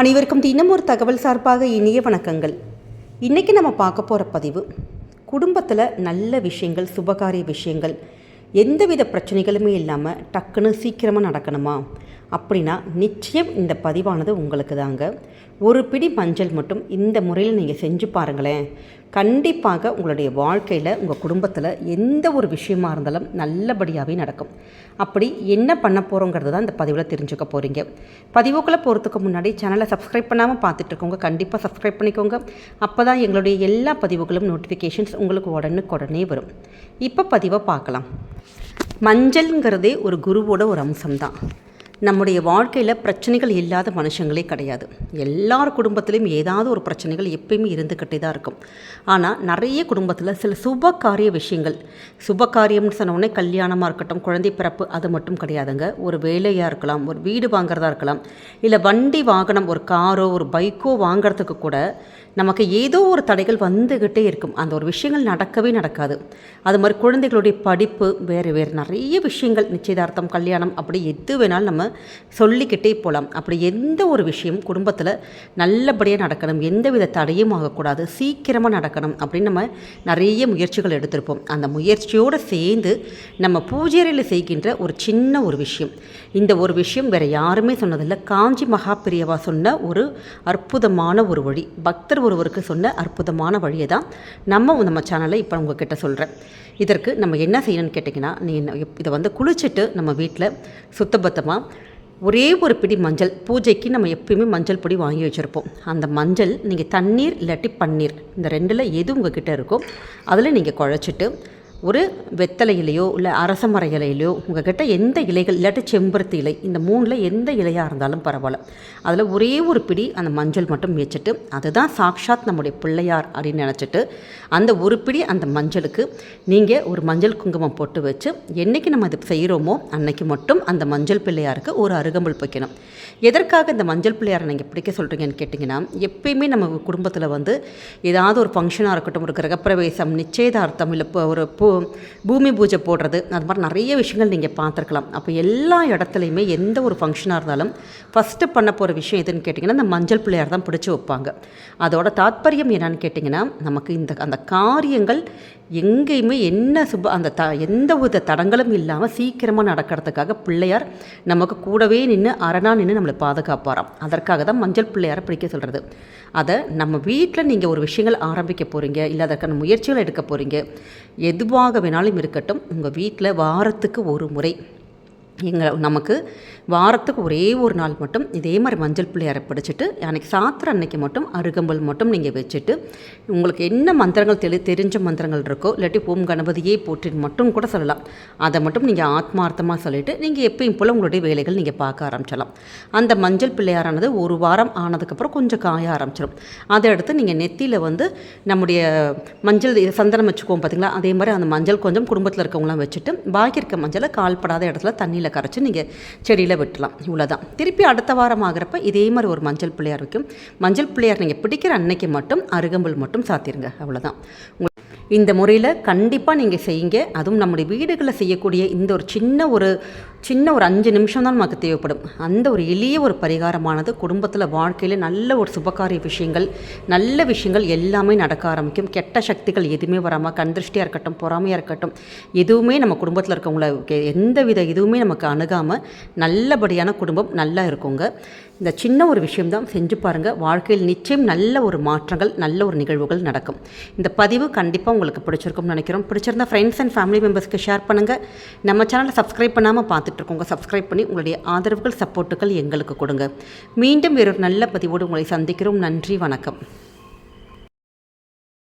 அனைவருக்கும் தினம் ஒரு தகவல் சார்பாக இனிய வணக்கங்கள். இன்றைக்கி நம்ம பார்க்க போகிற பதிவு குடும்பத்தில் நல்ல விஷயங்கள் சுபகாரிய விஷயங்கள் எந்தவித பிரச்சனைகளுமே இல்லாமல் டக்குன்னு சீக்கிரமாக நடக்கணுமா? அப்படின்னா நிச்சயம் இந்த பதிவானது உங்களுக்கு தாங்க. ஒரு பிடி மஞ்சள் மட்டும் இந்த முறையில் நீங்கள் செஞ்சு பாருங்களேன். கண்டிப்பாக உங்களுடைய வாழ்க்கையில் உங்கள் குடும்பத்தில் எந்த ஒரு விஷயமா இருந்தாலும் நல்லபடியாகவே நடக்கும். அப்படி என்ன பண்ண போகிறோங்கிறது தான் இந்த பதிவில் தெரிஞ்சுக்க போகிறீங்க பதிவுக்குள்ளே போகிறதுக்கு முன்னாடி சேனலை சப்ஸ்கிரைப் பண்ணாமல் பார்த்துட்டு இருக்கோங்க கண்டிப்பாக சப்ஸ்கிரைப் பண்ணிக்கோங்க. அப்போ தான் எங்களுடைய எல்லா பதிவுகளும் நோட்டிஃபிகேஷன்ஸ் உங்களுக்கு உடனுக்குடனே வரும். இப்போ பதிவை பார்க்கலாம். மஞ்சள்ங்கிறதே ஒரு குருவோட ஒரு அம்சம்தான். நம்முடைய வாழ்க்கையில் பிரச்சனைகள் இல்லாத மனுஷங்களே கிடையாது. எல்லார் குடும்பத்திலையும் ஏதாவது ஒரு பிரச்சனைகள் எப்பயுமே இருந்துக்கிட்டே தான் இருக்கும். ஆனால் நிறைய குடும்பத்தில் சில சுப காரிய விஷயங்கள். சுப காரியம்னு சொன்ன கல்யாணமாக இருக்கட்டும் குழந்தை பிறப்பு அது மட்டும் கிடையாதுங்க. ஒரு வேலையாக இருக்கலாம் ஒரு வீடு வாங்குறதா இருக்கலாம் இல்லை வண்டி வாகனம் ஒரு காரோ ஒரு பைக்கோ வாங்குறதுக்கு கூட நமக்கு ஏதோ ஒரு தடைகள் வந்துக்கிட்டே இருக்கும். அந்த ஒரு விஷயங்கள் நடக்கவே நடக்காது. அது மாதிரி குழந்தைகளுடைய படிப்பு வேறு வேறு நிறைய விஷயங்கள் நிச்சயதார்த்தம் கல்யாணம் அப்படி எது வேணாலும் நம்ம சொல்லிக்கிட்டே போகலாம் அப்படி எந்த ஒரு விஷயம் குடும்பத்தில் நல்லபடியாக நடக்கணும் எந்த வித தடையும் ஆகக்கூடாது சீக்கிரமாக நடக்கணும் அப்படின்னு நம்ம நிறைய முயற்சிகள் எடுத்திருப்போம். அந்த முயற்சியோடு சேர்ந்து நம்ம பூஜைறையில் செய்கின்ற ஒரு சின்ன ஒரு விஷயம். இந்த ஒரு விஷயம் வேறு யாருமே சொன்னதில்லை. காஞ்சி மகா பிரியவா சொன்ன ஒரு அற்புதமான ஒரு வழி. பக்தர் ஒருவருக்கு சொன்ன அற்புதமான வழியை தான் நம்ம நம்ம சேனலை இப்போ உங்ககிட்ட சொல்கிறேன் இதற்கு நம்ம என்ன செய்யணும்னு கேட்டிங்கன்னா நீ இதை வந்து குளிச்சுட்டு நம்ம வீட்டில் சுத்தபத்தமாக ஒரே ஒரு பிடி மஞ்சள் பூஜைக்கு நம்ம எப்பயுமே மஞ்சள் பொடி வாங்கி வச்சுருப்போம். அந்த மஞ்சள் நீங்கள் தண்ணீர் இல்லாட்டி பன்னீர் இந்த ரெண்டில் எது உங்கள் கிட்டே இருக்கோ அதில் நீங்கள் குழச்சிட்டு ஒரு வெத்தலை இலையோ இல்லை அரச மர இலையிலையோ உங்ககிட்ட எந்த இலைகள் இல்லாட்டி செம்பருத்தி இலை இந்த மூணில் எந்த இலையாக இருந்தாலும் பரவாயில்ல. அதில் ஒரே ஒரு பிடி அந்த மஞ்சள் மட்டும் வச்சுட்டு அதுதான் சாக்ஷாத் நம்முடைய பிள்ளையார் அப்படின்னு நினச்சிட்டு அந்த ஒரு பிடி அந்த மஞ்சளுக்கு நீங்கள் ஒரு மஞ்சள் குங்குமம் போட்டு வச்சு என்றைக்கு நம்ம இது செய்கிறோமோ அன்னைக்கு மட்டும் அந்த மஞ்சள் பிள்ளையாருக்கு ஒரு அருகம்புல் வைக்கணும். எதற்காக இந்த மஞ்சள் பிள்ளையாரை நீங்கள் பிடிக்க சொல்கிறீங்கன்னு கேட்டிங்கன்னா எப்பயுமே நம்ம குடும்பத்தில் வந்து ஏதாவது ஒரு ஃபங்க்ஷனாக இருக்கட்டும் ஒரு கிரகப்பிரவேசம் நிச்சயதார்த்தம் இல்லை இப்போ ஒரு பூ பூமி பூஜை போடுறது அது மாதிரி நிறைய விஷயங்கள் நீங்கள் பார்த்துருக்கலாம். அப்போ எல்லா இடத்துலையுமே எந்த ஒரு ஃபங்க்ஷனாக இருந்தாலும் ஃபஸ்ட்டு பண்ண போகிற விஷயம் எதுன்னு கேட்டிங்கன்னா இந்த மஞ்சள் பிள்ளையார் தான் பிடிச்சி வைப்பாங்க. அதோட தாத்பரியம் என்னன்னு கேட்டிங்கன்னா நமக்கு இந்த அந்த காரியங்கள் எங்கேயுமே என்ன சுப அந்த த எந்த வித தடங்களும் இல்லாமல் சீக்கிரமாக நடக்கிறதுக்காக பிள்ளையார் நமக்கு கூடவே நின்று அரணா நின்று நம்மளை பாதுகாப்பாராம். அதற்காக தான் மஞ்சள் பிள்ளையாரை பிடிக்க சொல்கிறது அதை நம்ம வீட்டில் நீங்கள் ஒரு விஷயங்கள் ஆரம்பிக்க போகிறீங்க இல்லை அதற்கான முயற்சிகள் எடுக்க போகிறீங்க எதுவாக வேணாலும் இருக்கட்டும் உங்கள் வீட்டில் வாரத்துக்கு ஒரு முறை எங்கள் நமக்கு வாரத்துக்கு ஒரே ஒரு நாள் மட்டும் இதே மாதிரி மஞ்சள் பிள்ளையாரை பிடிச்சிட்டு அன்றைக்கி சாத்திர அன்னைக்கு மட்டும் அருகம்பல் மட்டும் நீங்கள் வச்சுட்டு உங்களுக்கு என்ன மந்திரங்கள் தெளி தெரிஞ்ச மந்திரங்கள் இருக்கோ இல்லாட்டி ஓம் கணபதியே போற்றின்னு மட்டும் கூட சொல்லலாம். அதை மட்டும் நீங்கள் ஆத்மார்த்தமாக சொல்லிவிட்டு நீங்கள் எப்பயும் போல் உங்களுடைய வேலைகள் நீங்கள் பார்க்க ஆரம்பிச்சிடலாம். அந்த மஞ்சள் பிள்ளையாரானது ஒரு வாரம் ஆனதுக்கப்புறம் கொஞ்சம் காய ஆரம்பிச்சிடும் அதை அடுத்து நீங்கள் நெத்தியில் வந்து நம்முடைய மஞ்சள் சந்தனம் வச்சுக்குவோம் பார்த்தீங்களா அதே மாதிரி அந்த மஞ்சள் கொஞ்சம் குடும்பத்தில் இருக்கவங்களாம் வச்சுட்டு பாக்கி இருக்க மஞ்சளை கால்படாத இடத்துல தண்ணியில் கரைச்சி நீங்கள் செடியில் விட்டுலாம். இவ்வளோதான் திருப்பி அடுத்த வாரம் ஆகிறப்ப இதே மாதிரி ஒரு மஞ்சள் பிள்ளையார் வைக்கும். மஞ்சள் பிள்ளையார் நீங்கள் பிடிக்கிற அன்னைக்கு மட்டும் அருகம்புல் மட்டும் சாத்திருங்க. அவ்வளோதான் இந்த முறையில் கண்டிப்பாக நீங்கள் செய்யுங்க. அதுவும் நம்முடைய வீடுகளில் செய்யக்கூடிய இந்த ஒரு சின்ன ஒரு சின்ன ஒரு அஞ்சு நிமிஷம் தான் நமக்கு தேவைப்படும். அந்த ஒரு எளிய ஒரு பரிகாரமானது குடும்பத்தில் வாழ்க்கையில் நல்ல ஒரு சுபகாரிய விஷயங்கள் நல்ல விஷயங்கள் எல்லாமே நடக்க ஆரம்பிக்கும். கெட்ட சக்திகள் எதுவுமே வராமல் கண்திருஷ்டியாக இருக்கட்டும் பொறாமையாக இருக்கட்டும் எதுவுமே நம்ம குடும்பத்தில் இருக்கவங்கள எந்த வித இதுவுமே நமக்கு அணுகாமல் நல்லபடியான குடும்பம் நல்லா இருக்குங்க. இந்த சின்ன ஒரு விஷயம்தான் செஞ்சு பாருங்கள் வாழ்க்கையில் நிச்சயம் நல்ல ஒரு மாற்றங்கள் நல்ல ஒரு நிகழ்வுகள் நடக்கும். இந்த பதிவு கண்டிப்பாக உங்களுக்கு பிடிச்சிருக்கும்னு நினைக்கிறோம். பிடிச்சிருந்தா ஃப்ரெண்ட்ஸ் அண்ட் ஃபேமிலி மெம்பர்ஸ்க்கு ஷேர் பண்ணுங்கள் நம்ம சேனலை சப்ஸ்கிரைப் பண்ணாமல் பார்த்துட்ருக்கோங்க. சப்ஸ்கிரைப் பண்ணி உங்களுடைய ஆதரவுகள் சப்போர்ட்டுகள் எங்களுக்கு கொடுங்க. மீண்டும் வேறொரு நல்ல பதிவோடு உங்களை சந்திக்கிறோம். நன்றி வணக்கம்.